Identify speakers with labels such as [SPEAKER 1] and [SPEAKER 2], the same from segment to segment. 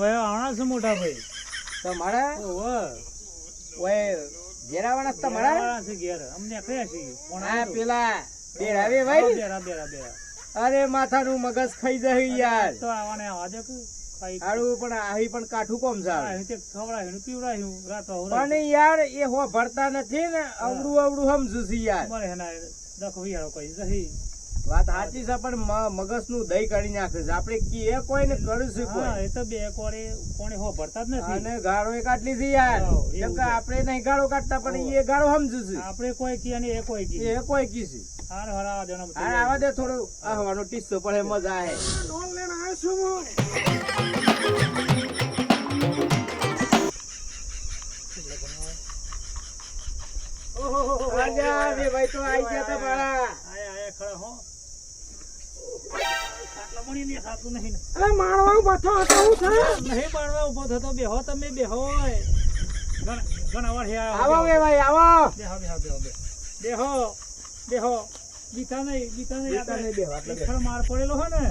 [SPEAKER 1] ભાઈ આવણા છે મોટા ભાઈ?
[SPEAKER 2] તમારા ઓય ઘેરાવાના તમારા?
[SPEAKER 1] આવવાના છે ઘેર. અમને કયા છે.
[SPEAKER 2] આ પેલા બેરાવે ભાઈ?
[SPEAKER 1] બેરા બેરા બેરા.
[SPEAKER 2] અરે માથાનું મગજ ખાઈ જાય યાર.
[SPEAKER 1] તો
[SPEAKER 2] આડું પણ આહી પણ કાઠું કોમ
[SPEAKER 1] રીતે ખવડાવ્યું પીવડાવ્યું રાતો
[SPEAKER 2] પણ યાર એ હો ભરતા નથી ને અવડું અવડું સમજુ છું યાર.
[SPEAKER 1] મારે હેના દખ કહી જહી
[SPEAKER 2] વાત સાચી છે પણ મગજનું દહીં કાઢી નાખે છે. આપણે કોઈ કોઈને કરીશું
[SPEAKER 1] છે
[SPEAKER 2] કોઈ.
[SPEAKER 1] એ તો બે કોણે કોણે હો ભરતા જ નથી.
[SPEAKER 2] અને ગાળો એ કાઢલી લીધી યાર. કેમ કે આપડે નહીં ગાળો કાઢતા પણ એ ગાળો સમજુ છું.
[SPEAKER 1] આપણે કોઈ કી અને એ કોઈ કી
[SPEAKER 2] એ કોઈ કી છે.
[SPEAKER 1] હાર હરાવા
[SPEAKER 2] આવા દે થોડું. આહવાનો ટીસ્સો પડે મજા આવે લોન લઈને આવ્યો છું હું આજા બે ભાઈ તો આઈ ગયા તા બાળા
[SPEAKER 1] આયા આયા ખરા હો.
[SPEAKER 2] હું
[SPEAKER 1] નહીં ઊભો થતો બેહો તમે બેહો
[SPEAKER 2] આવો બે ભાઈ આવો.
[SPEAKER 1] બેહો બેહો બેહો બેહો. બેહો બેહો. નહીં બીતા નહીં
[SPEAKER 2] બીતા નહીં, બેહો, આટલે
[SPEAKER 1] માર પડેલો હે ને.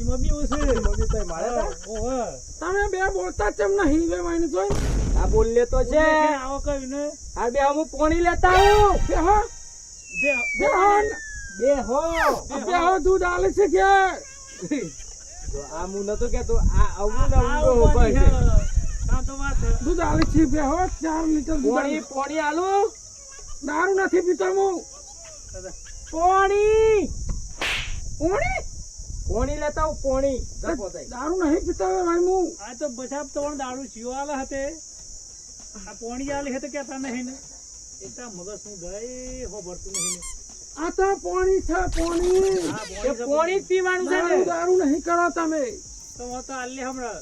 [SPEAKER 1] એમાં બી ઓછું
[SPEAKER 2] મોદી મારે
[SPEAKER 1] ઓહો.
[SPEAKER 2] તમે બે બોલતા કેમ નહીં બે જોઈ? આ બોલ્યો તો છે.
[SPEAKER 1] આવો કઈ ને
[SPEAKER 2] આ બે હું પોણી લેતા આવ્યો. બે હો
[SPEAKER 1] બે
[SPEAKER 2] બે હો બે હો બે હો દૂધ આલે છે કે આ મુ નતો કેતો આ આવું ને ઊભા છે.
[SPEAKER 1] કાં તો વાત છે.
[SPEAKER 3] દૂધ આલે છે બે હો ચાર લીટર દૂધ
[SPEAKER 2] પોણી
[SPEAKER 3] આલે. દારૂ નથી પીતો હું.
[SPEAKER 2] પોણી? પોણી? પોણી લેતા આવું પોણી.
[SPEAKER 3] દારૂ નહીં પીતો ભાઈ હું
[SPEAKER 1] આ તો બચાવ તો દારૂ આલે હતે. આ પોણી આલી હતે કેતા નહીં ને? એટલા મગજનું ગઈ હો ભરતું નહીં ને.
[SPEAKER 3] આ તો પોણી છે પોણી.
[SPEAKER 2] એ
[SPEAKER 1] પોણી
[SPEAKER 2] પીવાનું છે ને.
[SPEAKER 3] દારૂ નહીં કરો તમે.
[SPEAKER 1] તો હું તો આલી હમણાં.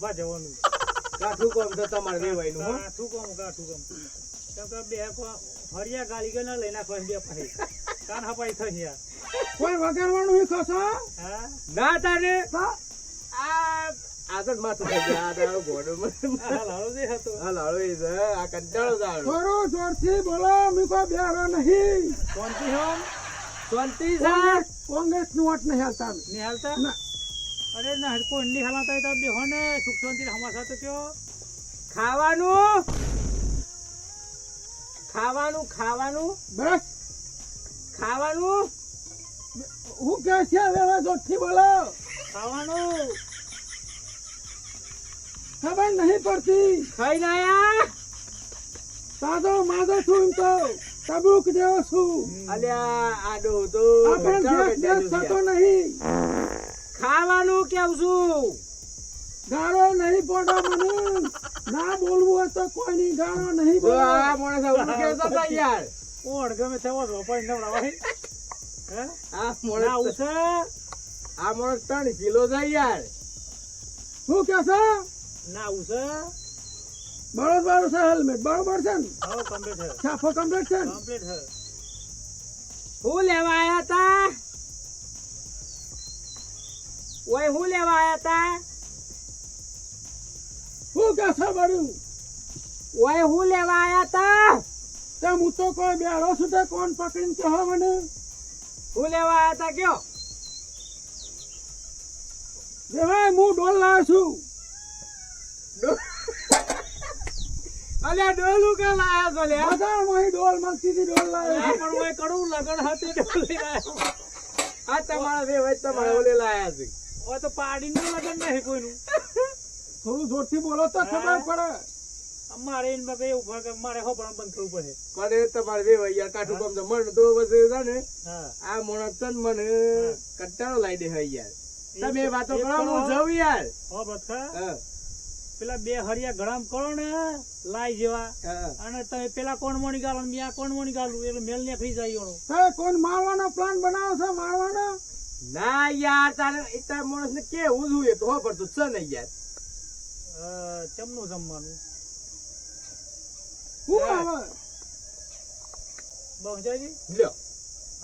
[SPEAKER 1] બા જવાનું.
[SPEAKER 2] કાઠું કોમ તો તમારે રેવાયનું હો.
[SPEAKER 1] કાઠું કોમ કાઠું કોમ. તો કે બે કો હરિયા ગાલી ગના લઈ નાખવા બે પાસે કાન હપાઈ થઈ યાર
[SPEAKER 3] કોઈ વગાડવાનું હી ખસો
[SPEAKER 1] હા?
[SPEAKER 2] ના
[SPEAKER 3] તારે.
[SPEAKER 2] આ આગળ માથું થઈ આ દાડો ઘોડો
[SPEAKER 1] આ લાલો જે હતો.
[SPEAKER 2] આ લાડો એ છે. આ કંટાળો દાડો.
[SPEAKER 3] થોડો જોરથી બોલો મીકો બેરો નહીં.
[SPEAKER 1] હોમ
[SPEAKER 2] શાંતિ
[SPEAKER 3] કોંગ્રેસનું વોટ નહીં હાલતા ના.
[SPEAKER 1] અરે ના તો સુખ શાંતિ હમાસા તો કયો.
[SPEAKER 2] ખાવાનું? ખાવાનું ખાવાનું?
[SPEAKER 3] બસ.
[SPEAKER 2] ખાવાનું?
[SPEAKER 3] હું કે છે હવે જોરથી બોલો.
[SPEAKER 1] ખાવાનું?
[SPEAKER 3] ખબર નહીં પડતી.
[SPEAKER 2] કઈ આયા
[SPEAKER 3] સાદો માદો છું તો. તબુક જેવો છું.
[SPEAKER 2] અલ્યા આડો તો
[SPEAKER 3] આપણે ગેસ ગેસ થતો નહીં.
[SPEAKER 2] ખાવાનું કેવું છું?
[SPEAKER 3] ગાળો નહીં પડો મને. ના બોલવું હોય તો કોઈ ની ગાળો નહીં
[SPEAKER 2] તો આ
[SPEAKER 3] બોલો
[SPEAKER 2] માણસ આવું કહેતા તો યાર.
[SPEAKER 1] કોણ? ગમે તેવો રોપાઈ નવડાવાય. હે?
[SPEAKER 2] આ
[SPEAKER 1] ના આવશે
[SPEAKER 2] આ માણસ ત્રણ કિલો જાય યાર.
[SPEAKER 3] શું કે છે?
[SPEAKER 1] ના ઉસે
[SPEAKER 3] બરોબર છે હેલ્મેટ બરોબર છે ને?
[SPEAKER 1] હવે કમ્પ્લીટ છે.
[SPEAKER 3] છાપો કમ્પ્લીટ છે
[SPEAKER 1] કમ્પ્લીટ છે.
[SPEAKER 2] હું લેવા આયા તા? ઓય હું લેવા આયા તા?
[SPEAKER 3] શું કે છે બળ્યું
[SPEAKER 2] ઓય હું લેવા આયા તા?
[SPEAKER 3] તે હું તો કોઈ બેરો છું તે કોણ પકડીને કહો મને?
[SPEAKER 2] હું લેવા આયા તા કયો?
[SPEAKER 3] ભાઈ હું ડોલ લાવ્યો છું.
[SPEAKER 2] અલ્યા ડોલું કે લાયા છો લે.
[SPEAKER 3] બધા મોય ડોલ મળતી હતી ડોલ
[SPEAKER 1] આ પણ ઓય કડું લગન હતી ડોલ લાયા
[SPEAKER 2] આ તમારા બે વચ્ચે તમારે ઓલે લાયા છે.
[SPEAKER 1] ઓ તો પાડીનું લગન નહીં કોઈનું.
[SPEAKER 3] થોડું જોરથી બોલો તો ખબર પડે.
[SPEAKER 1] અમારે એને બાપે એવું હોય કે મારે હો પણ બંધ કરવું પડે.
[SPEAKER 2] પડે તમારે બે યાર કાઠું કમ તો મન તો બસ છે ને. આ માણસ તન મને કંટાળો લાવી દે હૈ યાર. તમે વાતો કરો
[SPEAKER 1] કરો.
[SPEAKER 2] હું જઉં યાર.
[SPEAKER 1] હો બતકા
[SPEAKER 2] હા,
[SPEAKER 1] પેલા બે હરિયા ગરમ કરો ને લાઈ જેવા. અને તમે પેલા કોણ મોણી ગાલો ને આ કોણ મોણી ગાલું? એટલે મેલ ને થઈ જાય
[SPEAKER 3] કોણ મારવાનો પ્લાન બનાવો છો મારવાનો
[SPEAKER 2] ના યાર તારે એટલા માણસ ને કેવું જોઈએ તો ખબર તો છે ને યાર.
[SPEAKER 1] ચમનું જમવાનું.
[SPEAKER 3] હું આવે?
[SPEAKER 2] લ્યો.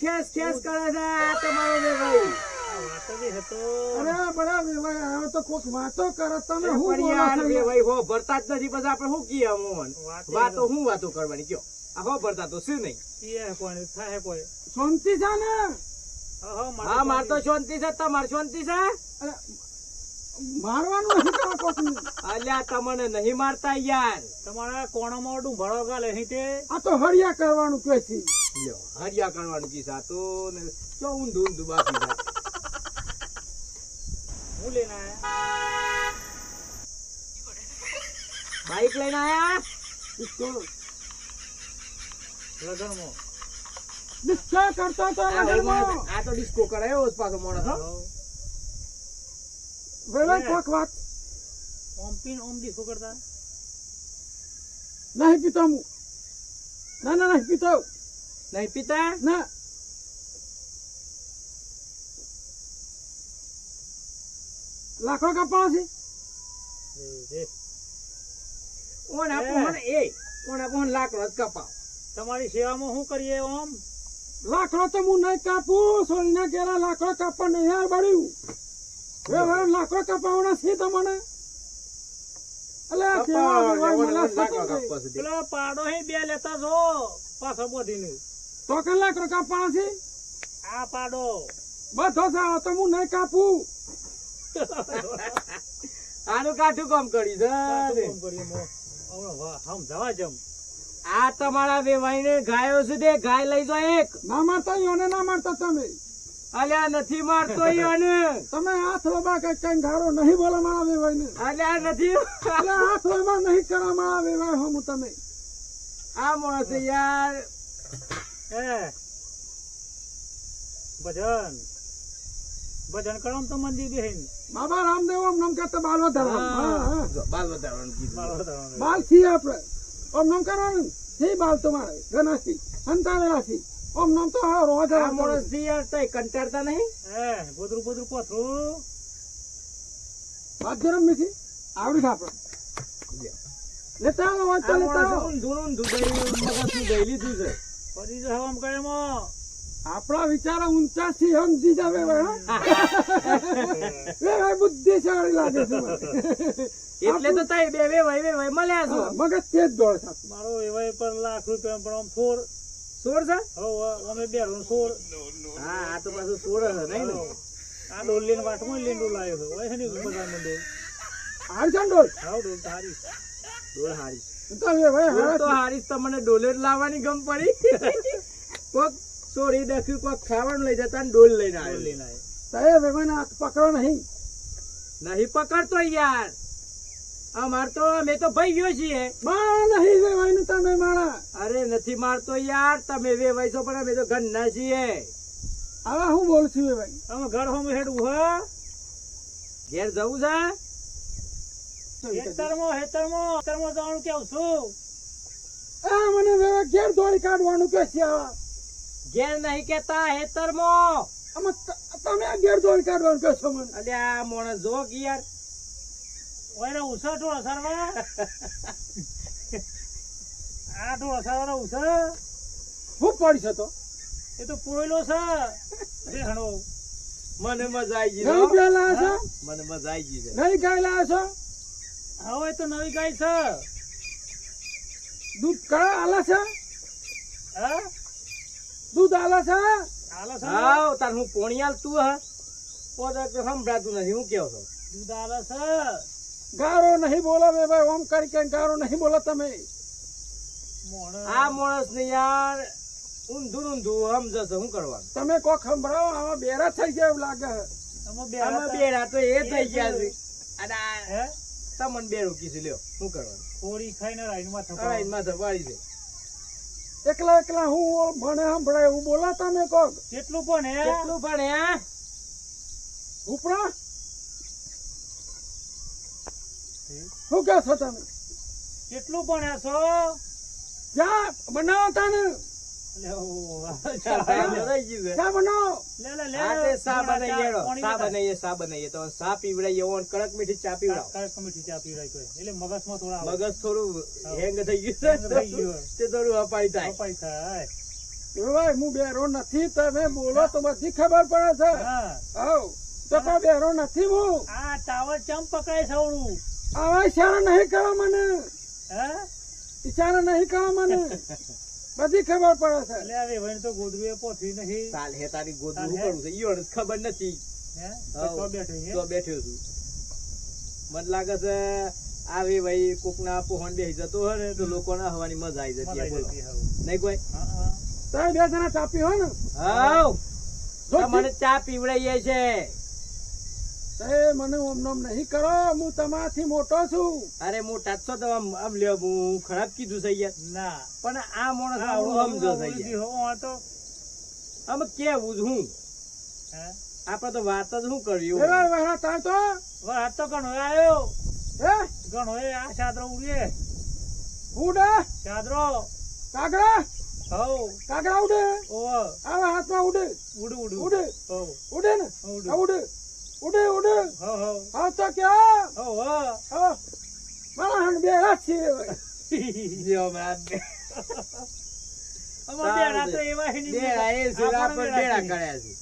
[SPEAKER 2] ખેસ ખેસ કરે છે આ તમારો ભાઈ.
[SPEAKER 3] અરે બરાબર ભાઈ હવે તો કોક વાતો કરે તમે હું બોલો
[SPEAKER 2] યાર
[SPEAKER 3] છો
[SPEAKER 2] બે ભાઈ હો ભરતા જ નથી પછી આપણે શું કીએ મોહન
[SPEAKER 1] વાતો
[SPEAKER 2] હું વાતો કરવાની કયો? આ હો ભરતા તો શું નહીં?
[SPEAKER 1] ઈ થાય કોઈ
[SPEAKER 3] શાંતિ છે ને?
[SPEAKER 1] હા, માર
[SPEAKER 2] તો
[SPEAKER 1] શાંતિ.
[SPEAKER 2] શાંતિ છે તમાર શાંતિ છે?
[SPEAKER 3] મારવાનું નથી તમે
[SPEAKER 2] અલ્યા તમને નહીં મારતા યાર.
[SPEAKER 1] તમારા કોણામાં ડુંભાળો ગાલે અહીં તે?
[SPEAKER 3] આ તો હરિયા કરવાનું કે છે.
[SPEAKER 2] લ્યો હરિયા કરવાનું જી સા તો ને ચો ઊંધું ઊંધું બાકી છે
[SPEAKER 1] હું લઈને આયા.
[SPEAKER 2] બાઈક લઈને આયા?
[SPEAKER 1] લગનમાં.
[SPEAKER 3] ડિસ્કો કરતો તો
[SPEAKER 2] આ
[SPEAKER 3] લગનમાં.
[SPEAKER 2] આ તો ડિસ્કો કરાયો पास પાછો માણસ હો.
[SPEAKER 3] વેવાઈ કોક વાત.
[SPEAKER 1] ઓમ પીન ઓમ દીખો કરતા?
[SPEAKER 3] નહીં પીતો હું. ના ના નહીં પીતો.
[SPEAKER 2] નહીં પીતા?
[SPEAKER 3] ના. લાખો કપાળ છે?
[SPEAKER 1] એ, એ.
[SPEAKER 2] ઓન આપો
[SPEAKER 1] એ.
[SPEAKER 2] ઓન આપો લાકડો જ કપાવ.
[SPEAKER 1] તમારી સેવામાં શું કરીએ ઓમ?
[SPEAKER 3] લાકડો તો હું નહીં કાપું સોનીના કેરા લાકડો કાપવા નહીં યાર બળ્યું વેવાઈ લાકડો કાપવાના છે તમને.
[SPEAKER 1] પેલો પાડો હે બે લેતા જો પાછા બોધીને.
[SPEAKER 3] તો કે લાકડો કાપવાના છે?
[SPEAKER 1] આ પાડો.
[SPEAKER 3] બધો સારો તો હું નહીં કાપું.
[SPEAKER 2] આનું કાઠું કામ કર્યું છે આ તમારા વેવાઈને ગાયો છે તે ગાય લઈ જાઓ એક.
[SPEAKER 3] ના મારતા યોને ના મારતા તમે.
[SPEAKER 2] અલ્યા નથી મારતો ઈયોને.
[SPEAKER 3] તમે હાથ લોબા કઈ કઈ ગારો નહીં બોલો મારા વેવાઈ ને
[SPEAKER 2] અલ્યા નથી.
[SPEAKER 3] એટલે હાથ લોબા નહીં કરો મારા વેવાઈ હો હું તમે.
[SPEAKER 2] આ માણસ યાર.
[SPEAKER 1] હે ભજન. ભજન કરો તો મંદિર બેહીને.
[SPEAKER 3] બાબા રામદેવ ઓમ નમ કરતા બાલ વધારવા હા, હા.
[SPEAKER 2] જો, બાલ વધારવાનું કીધું.
[SPEAKER 3] બાલ છીએ આપણે. ઓમ નમ કરવાનું. છે બાલ તમારે ગનાસી અંતાવેલાસી ઓમ નમ તો હા રોજ
[SPEAKER 2] આ માણસથી યાર તઈ કંટાળતા નહીં?
[SPEAKER 1] હે ગોદરું ગોદરું કોથરું
[SPEAKER 3] વાત ગરમ નથી? આવડી છે આપણે. લેતા આવો વાત લેતા આવો.
[SPEAKER 2] ઊંધું દઈ મગજનું દઈ લીધું છે.
[SPEAKER 1] ફરી જો આમ કરે એમાં
[SPEAKER 3] આપણા વિચારો ઊંચા જાવે વેવાઈ વેવાઈ બુદ્ધિશાળી લાગે છે
[SPEAKER 2] એટલે તો તઈ બે બે ભાઈ બે ભાઈ મળ્યા છો.
[SPEAKER 3] મગજ મગજ જ દોડ છે
[SPEAKER 1] મારો એવાય પર લાખ રૂપિયા પણ આમ સોર
[SPEAKER 2] સોર છે?
[SPEAKER 1] હવે અમે બે રૂમ સોર
[SPEAKER 2] હા આ તો પાછું સોર છે નહીં ને?
[SPEAKER 1] આ ડોલ લઈને વાટમાં લીંડું લાવ્યો છે. હોય છે ને બજારમાં ડોલ
[SPEAKER 3] હારી છે ડોલ?
[SPEAKER 1] હાવ ડોલ તારી
[SPEAKER 2] ડોલ હારી.
[SPEAKER 3] તો વેવાઈ
[SPEAKER 2] ડોલ
[SPEAKER 3] હારા
[SPEAKER 2] તો
[SPEAKER 3] છે.
[SPEAKER 2] હારી તમને ડોલે લાવવાની ગમ પડી. કોક સોરી દખ્યું કોઈ ખાવાનું લઈ જતા ને ડોલ લઈને આવ્યો.
[SPEAKER 1] લઈને આવ્યો.
[SPEAKER 3] વેવાઈને હાથ પકડો નહીં.
[SPEAKER 2] નહીં પકડતો યાર. અમાર તો અમે તો ભાઈ ગયો છીએ
[SPEAKER 3] નહીં વેવાય ને તમે મારા.
[SPEAKER 2] અરે નથી મારતો યાર તમે વેવાય છો પણ અમે તો ઘરના છીએ.
[SPEAKER 3] હવે હું બોલું છું વેવાય?
[SPEAKER 1] અમે ઘર હોમ હેડવું હા.
[SPEAKER 2] ઘેર જવું છે?
[SPEAKER 1] હેતરમો હેતરમો હેતરમો જવાનું કેવું છું?
[SPEAKER 3] આ મને વેવાઈ ઘેર દોડી કાઢવાનું કે છે આવા?
[SPEAKER 2] ઘેર નહીં કેતા હેતર
[SPEAKER 3] આમાં તમે આ ઘેર જોઈ કાઢવાનું કહો છો મને.
[SPEAKER 2] અલે આ માણસ જો યાર
[SPEAKER 1] ઓયરે ઢોળા સારવા આ ઢોળા સારવા ઉછા
[SPEAKER 3] હું પડી છતો તો?
[SPEAKER 1] એ તો પોયલો છે. રેહણો
[SPEAKER 2] મને મજા આવી ગઈ
[SPEAKER 3] નહીં પેલા છો?
[SPEAKER 2] મને મજા આવી ગઈ છે.
[SPEAKER 3] નહીં ગાયલા છો?
[SPEAKER 1] હવે તો નવી ગાય છે.
[SPEAKER 3] દૂધ કળા આલા છે?
[SPEAKER 1] હા?
[SPEAKER 3] દૂધ આલા છે?
[SPEAKER 1] આલો છે?
[SPEAKER 2] હાવ તાર હું પોણિયાલ તું હ? પોતે તો સંભળાતું નથી હું કેવો છો?
[SPEAKER 1] દૂધ આલે છે?
[SPEAKER 3] ગારો નહીં બોલાવે ભાઈ ઓમ કરી કે ગારો નહીં બોલા તમે.
[SPEAKER 2] આ માણસ ને યાર ઊંધું ઊંધું સમજો છો શું કરવાનું?
[SPEAKER 3] તમે કોક સંભળાવો આમાં બેરા થઈ ગયા એવું લાગે છે.
[SPEAKER 1] બેરા બે
[SPEAKER 2] અમે બેડા તો એ થઈ ગયા છે. અને
[SPEAKER 1] હે?
[SPEAKER 2] તમને બેરું કીધું લ્યો શું કરવાનું?
[SPEAKER 1] કોળી ખાઈને રાઈનમાં થપાડો.
[SPEAKER 2] છે.
[SPEAKER 3] એકલા એકલા હું મને સંભળાય એવું બોલાતા તમે કોક?
[SPEAKER 1] કેટલું પણ હે?
[SPEAKER 2] કેટલું પણ હે?
[SPEAKER 3] ઉપરા? શું કહો છો તમે?
[SPEAKER 1] કેટલું પણ હે છો?
[SPEAKER 3] ક્યાં બનાવો તાને
[SPEAKER 2] કડક મીઠી ચા પીવડાવો.
[SPEAKER 1] કડક મીઠી ચા પીવડાય એટલે મગજમાં થોડા
[SPEAKER 2] મગજ થોડું હેંગ થઈ ગયું
[SPEAKER 1] હેંગ થઈ
[SPEAKER 2] છે.
[SPEAKER 1] ગયું.
[SPEAKER 2] તે થોડું અપાઈ થાય.
[SPEAKER 1] કપાઈ થાય.
[SPEAKER 3] ભાઈ હું બેરો નથી તમે બોલો તો બધી ખબર પડે છે. હવ તો બેરો નથી હું.
[SPEAKER 1] આ ટાવર ચમ પકડાય સવડું
[SPEAKER 3] આવા ઈશારા નહીં કરો મને.
[SPEAKER 1] હે?
[SPEAKER 3] ઈશારા નહીં કરો મને. બધી ખબર પડે છે.
[SPEAKER 1] એટલે આ વણ તો ગોદરું એ પોથી નહીં.
[SPEAKER 2] કાલ હે તારી ગોદરું કરું છે. ઈયોને ખબર નથી.
[SPEAKER 1] હે? તો બેઠો છે.
[SPEAKER 2] તો બેઠો છું. મને લાગે છે આવી ભાઈ કોકના પોહણ બેસી જતો હોય ને તો લોકોને હવાની મજા આવી જતી હોય, બોલો. નહીં કોઈ?
[SPEAKER 1] હા, હા.
[SPEAKER 3] તમે બે જણા ચાપી હોય ને
[SPEAKER 2] હાવ
[SPEAKER 3] જો
[SPEAKER 2] મને ચા પીવડાવીએ છે.
[SPEAKER 3] એ મને ઓમ નહીં કરો હું તમારાથી મોટો છું.
[SPEAKER 2] અરે મોટા છો તો આમ આમ લ્યો હું ખરાબ કીધું છે યાર.
[SPEAKER 1] ના.
[SPEAKER 2] પણ આ માણસ
[SPEAKER 1] આ
[SPEAKER 2] સમજો છે
[SPEAKER 1] ઓળખી
[SPEAKER 2] યાર.
[SPEAKER 1] હો, આ તો
[SPEAKER 2] આમ કેવું જ હું? આપણે તો વાત જ શું કર્યું
[SPEAKER 3] એવા તો?
[SPEAKER 1] વાત તો ઘણો આવ્યો
[SPEAKER 3] હે?
[SPEAKER 1] ઘણો એ આ ચાદરો ઉડીએ.
[SPEAKER 3] ઉડે?
[SPEAKER 1] ચાદરો
[SPEAKER 3] કાગડા
[SPEAKER 1] હવ
[SPEAKER 3] કાગડા ઉડે?
[SPEAKER 1] ઓવ
[SPEAKER 3] આ હાથમાં ઉડે?
[SPEAKER 1] ઉડ ઉડ
[SPEAKER 3] ઉડે. ઉડે? ને?
[SPEAKER 1] ઉડ.
[SPEAKER 3] ઉડે ઉડે. હા તો ક્યાં?
[SPEAKER 1] હવ
[SPEAKER 3] મારા બે છે.
[SPEAKER 2] મારા બે-
[SPEAKER 1] એવા હે
[SPEAKER 2] છે,
[SPEAKER 1] છે.
[SPEAKER 2] છે.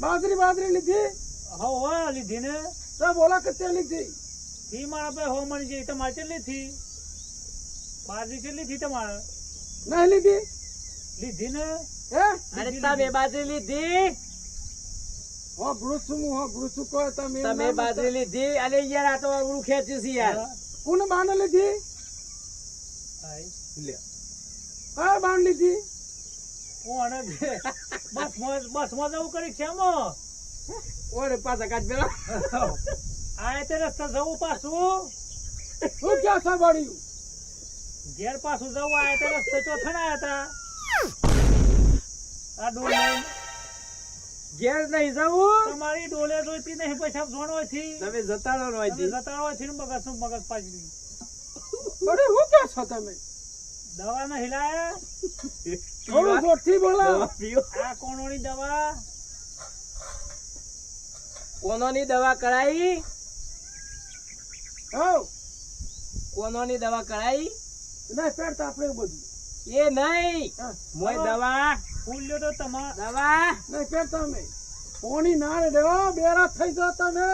[SPEAKER 3] બાજરી બાજરી લીધી?
[SPEAKER 1] હવ હવ લીધી ને.
[SPEAKER 3] તો બોલા કે લીધી?
[SPEAKER 1] ઈ મારા પાસે હો મળી જઈ તમારે કેટલી થી બાજરી કેટલી થી તમારે?
[SPEAKER 3] નહીં લીધી?
[SPEAKER 1] લીધી ને?
[SPEAKER 2] અરે તમે બાજરી લીધી?
[SPEAKER 3] તમે
[SPEAKER 2] તમે બાજરી લીધી અને યાર આ તો આવડું ખેંચ્યું છે યાર.
[SPEAKER 3] કોને બાને લીધી. હા બાન લીધી.
[SPEAKER 1] કોણે બસ મોજ એવું કરી છે
[SPEAKER 2] ઓરે પાછા કાચ પેલા
[SPEAKER 1] આ તે રસ્તા જવું પાછું.
[SPEAKER 3] શું ક્યાં સાંભળ્યું?
[SPEAKER 1] ઘેર પાછું જવું આ તે રસ્તે તો આયા હતા. આ ડોલે
[SPEAKER 2] ઘેર નહીં જવું
[SPEAKER 1] તમારી ડોલે જોઈતી નહીં પૈસા જોણવાથી
[SPEAKER 2] તમે જતા હોય
[SPEAKER 1] તમે
[SPEAKER 2] અહીંથી.
[SPEAKER 1] જતાડવાથી મગજ શું મગજ પાછી
[SPEAKER 3] અરે હું કે છો તમે?
[SPEAKER 1] દવા ન હિલાયા.
[SPEAKER 3] થોડું જોરથી બોલો
[SPEAKER 1] આ કોણોની દવા?
[SPEAKER 2] કોનોની દવા કરાઈ?
[SPEAKER 3] હો
[SPEAKER 2] કોનોની દવા કરાઈ?
[SPEAKER 3] નહીં પહેરતા આપણે બધું.
[SPEAKER 2] એ નહીં. મોય દવા
[SPEAKER 1] ફૂલ્યો તો તમાર
[SPEAKER 2] દવા.
[SPEAKER 3] અમે પોણી ના રે બેરા થઈ જો તમે.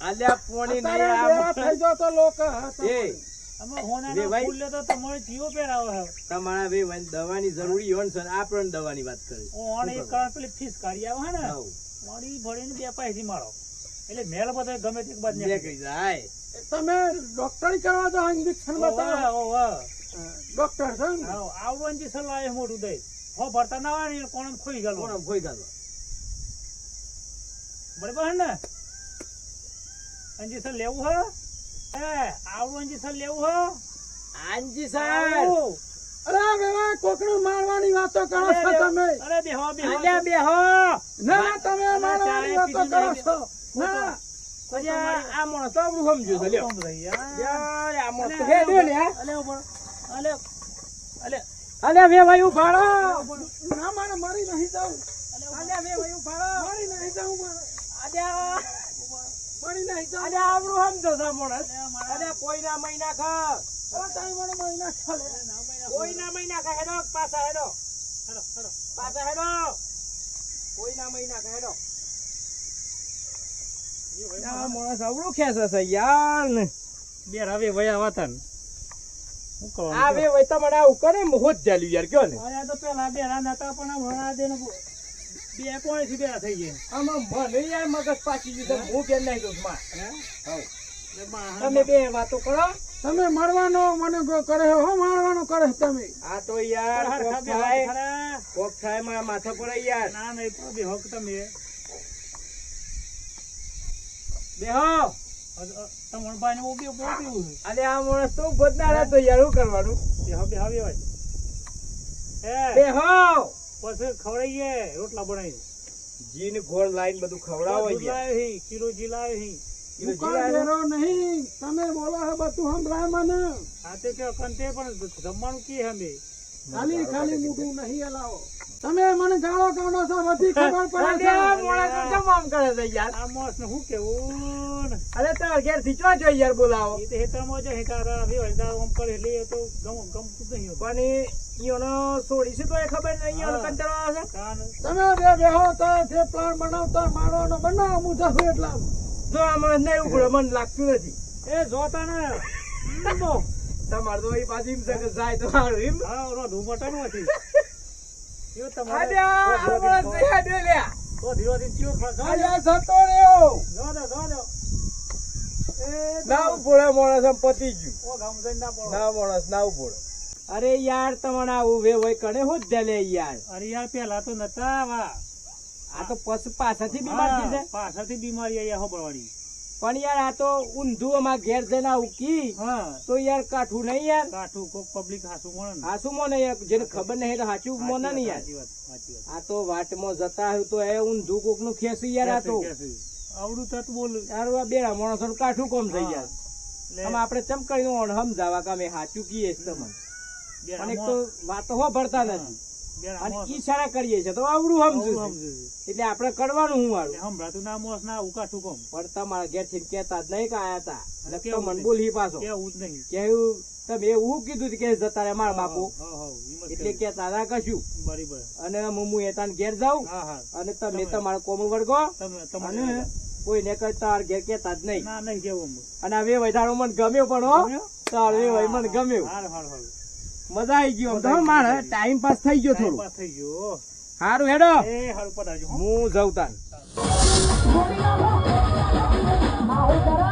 [SPEAKER 2] આલ્યા પોણી નહીં
[SPEAKER 3] અત્યારે બેરા થઈ જો તો લોક હા
[SPEAKER 2] એ.
[SPEAKER 1] અમે હોના
[SPEAKER 2] વે ભાઈ.
[SPEAKER 1] ફૂલ્યો તો તમારે જીવો પહેરાવો હે
[SPEAKER 2] તમારા બે વન દવાની જરૂરી હોન ને સર આપણને દવાની વાત કરી.
[SPEAKER 1] ઓણ એક કણ પેલી ફીસ કાઢી આવે હે ને. મોડી ભરીને બે પૈસી મારો. એટલે મેળ બધો ગમે તે બાદ
[SPEAKER 2] નીકળી. જાય.
[SPEAKER 3] તમે ડોક્ટરી કરવા જાઓ ઇન્જેક્શન બતાવો. ડોક્ટર છે ને?
[SPEAKER 1] જે સલાહ એ મોટું દઈ. હો ભરતા ના હોય ને કોણ ખોઈ ગયેલો?
[SPEAKER 2] કોણ ખોઈ ગાલો
[SPEAKER 1] બરાબર ને? અંજીસર લેવું હે? એ આવું અંજી સર લેવું હે?
[SPEAKER 2] આંજી સર
[SPEAKER 3] અરે વેવા કોકનું મારવાની વાતો કરો છો તમે.
[SPEAKER 1] અરે બેહો બેહો.
[SPEAKER 2] આલ્યા બેહો!
[SPEAKER 3] ના તમે મારવાની વાતો કરો છો. ના.
[SPEAKER 2] આ માણસ તો આપણું સમજ્યું છે લ્યો.
[SPEAKER 1] યાર.
[SPEAKER 2] યાર, આ માણસ
[SPEAKER 1] અલે,
[SPEAKER 2] હે, લ્યો. લે, આ.
[SPEAKER 1] અલે અલે અલે
[SPEAKER 2] વે ભાઈ ઊભા રહો.
[SPEAKER 3] ના મારે મરી નહીં જાઉં.
[SPEAKER 2] અલે વે ભાઈ ઊભા રહો.
[SPEAKER 3] મરી નહીં જાઉં
[SPEAKER 2] અલ્યા,
[SPEAKER 3] મરી નહીં જાઉં.
[SPEAKER 2] અલ્યા આપણું સમજો છે આ માણસ.
[SPEAKER 1] અલે
[SPEAKER 2] અલ્યા કોઈના મહિના ખા.
[SPEAKER 3] ચાલે
[SPEAKER 2] કોઈના મહિના ખા હેડો પાછા હેડો.
[SPEAKER 1] હેડો, હેડો.
[SPEAKER 2] પાછા હેડો. કોઈના મહિના ખા હેડો. માણસ આવડું ખેસ હશે યાર ને.
[SPEAKER 1] બે હવે વયા વાતા શું
[SPEAKER 2] તમારે આવું કરે મોહ જ ચાલ્યું યાર કયો ને.
[SPEAKER 1] અરે તો પેલા બેરા નતા પણ હમણાં આ દેને બે કોણથી બેરા થઈ ગયા.
[SPEAKER 2] આમાં મને યાર મગજ પાછી ગયું હું? કેમ નહીં દઉં માં તમે બે વાતો કરો.
[SPEAKER 3] તમે મરવાનો મને કરે હો મારવાનો કરે તમે.
[SPEAKER 2] આ તો યાર કોક થાય કોક થાય મારા માથા પર યાર.
[SPEAKER 1] ના નહીં તો બેહો તમે.
[SPEAKER 2] બેહો.
[SPEAKER 1] તમારા ભાઈને ઊભી ઊભી ઊભી છે.
[SPEAKER 2] અરે આ માણસ તો ગોદનારા તો યાર શું કરવાનું?
[SPEAKER 1] બેહો બેહો બેહો હે
[SPEAKER 2] બેહો
[SPEAKER 1] પછી ખવડાવીએ રોટલા બનાવી
[SPEAKER 2] જીન ગોળ લાઈન બધું ખવડાવો
[SPEAKER 1] હી, કિલો જી હી.
[SPEAKER 3] નહીં. તમે બોલો હે બધું સંભળાય મને.
[SPEAKER 1] આ તે કે કંતે પણ જમવાનું કી હમે
[SPEAKER 3] ખાલી ખાલી મોઢું નહીં હલાવો. તમે મને ગાળો કાઢો છો બધી ખબર પડે છે.
[SPEAKER 2] માણસ તો કેમ આમ કરે છે યાર?
[SPEAKER 1] આ મોસ ને હું કેવું
[SPEAKER 2] અરે તાર ઘેર સીચવા જોઈએ યાર બોલાવો.
[SPEAKER 1] એ તો હેતરમાં જ હેકાર આવી હોય, દાળ આમ કરે એટલે તો ગમ- ગમ નહીં
[SPEAKER 2] પણ એ ઈયોનો છોડી છે તો એ ખબર નહીં ઈયોનો
[SPEAKER 1] હા.
[SPEAKER 2] કંટાળો આવે
[SPEAKER 3] તમે બે બેહો તો જે પ્લાન બનાવતા મારવાનો બનાવો હું જશું એટલા.
[SPEAKER 2] જો આ મને નહીં ઉઘડો મને લાગતું નથી.
[SPEAKER 1] એ જોતા ને.
[SPEAKER 2] તમારે તો એ પાછી કે જાય તો હારું એમ
[SPEAKER 1] હા રોધવું મટવાનું હતી. એવું તમારે
[SPEAKER 2] આલ્યા, આ માણસ છે, આલ્યો લ્યા.
[SPEAKER 1] તો ધીરો ધીરે ચિયો દો,
[SPEAKER 2] આલ્યા, જતો રહ્યો.
[SPEAKER 1] જવા દો, જો દો.
[SPEAKER 2] આમ પતી ગયું.
[SPEAKER 1] ઓ ગામ જઈને ના પડો.
[SPEAKER 2] ના માણસ અરે યાર તમને આવું હોય કણે હું જ લે યાર?
[SPEAKER 1] અરે યાર પેલા તો નતા આવા.
[SPEAKER 2] આ તો પછી પાછળથી બીમાર થઈ જાય.
[SPEAKER 1] પાછળથી બીમારી આયા હો પડવાની
[SPEAKER 2] પણ યાર આ તો ઊંધું અમાર ઘેર જઈને આવું કી? તો યાર કાઠું નહીં યાર?
[SPEAKER 1] કાઠું કોક પબ્લિક હાસું ને.
[SPEAKER 2] આ શું મોને યાર જેને ખબર નહીં તો સાચું મોને નહીં યાર. આ તો વાટમાં જતા હોય તો એ ઊંધું કોકનું ખેસી યાર આ તો.
[SPEAKER 1] આવડું તત બોલ.
[SPEAKER 2] યાર આ બેડા માણસો કાઠું કોમ થઈ યાર આમ આપણે ચમ કરીને સમજાવા કે અમે સાચું કીએ તમને? પણ એક તો વાતો હો. ભરતા નથી. અને ઈશારા કરીએ છીએ તો આવડું સમજુ. એટલે આપણે કરવાનું હું વાળું.
[SPEAKER 1] સંભળાતું ના મોસ ના ઉકા કાઠું
[SPEAKER 2] પણ તમારા ઘેરથી કેતા જ નહીં કે આયા તા. મન બોલી પાછો.
[SPEAKER 1] કેવું જ નહીં.
[SPEAKER 2] કેવું? તમે એવું કીધું કે જતા રે મારા બાપુ. એટલે કે તારા કશું.
[SPEAKER 1] બરાબર.
[SPEAKER 2] અને હું એતા ઘેર જાઉં અને તમે
[SPEAKER 1] તમે-
[SPEAKER 2] તમારા કોમ
[SPEAKER 1] તમે
[SPEAKER 2] અને કોઈને કઈ તાર ઘેર કેતા જ નહીં. અને હવે વધારો મને ગમ્યો પણ હો? તાર મને ગમ્યો. મજા આવી ગયો તો મારે ટાઈમ પાસ થઈ ગયો થોડું.
[SPEAKER 1] પાસ થઈ ગયો.
[SPEAKER 2] સારું હેડો.
[SPEAKER 1] હારું પડાવજો
[SPEAKER 2] હું જઉં તાન
[SPEAKER 4] મારું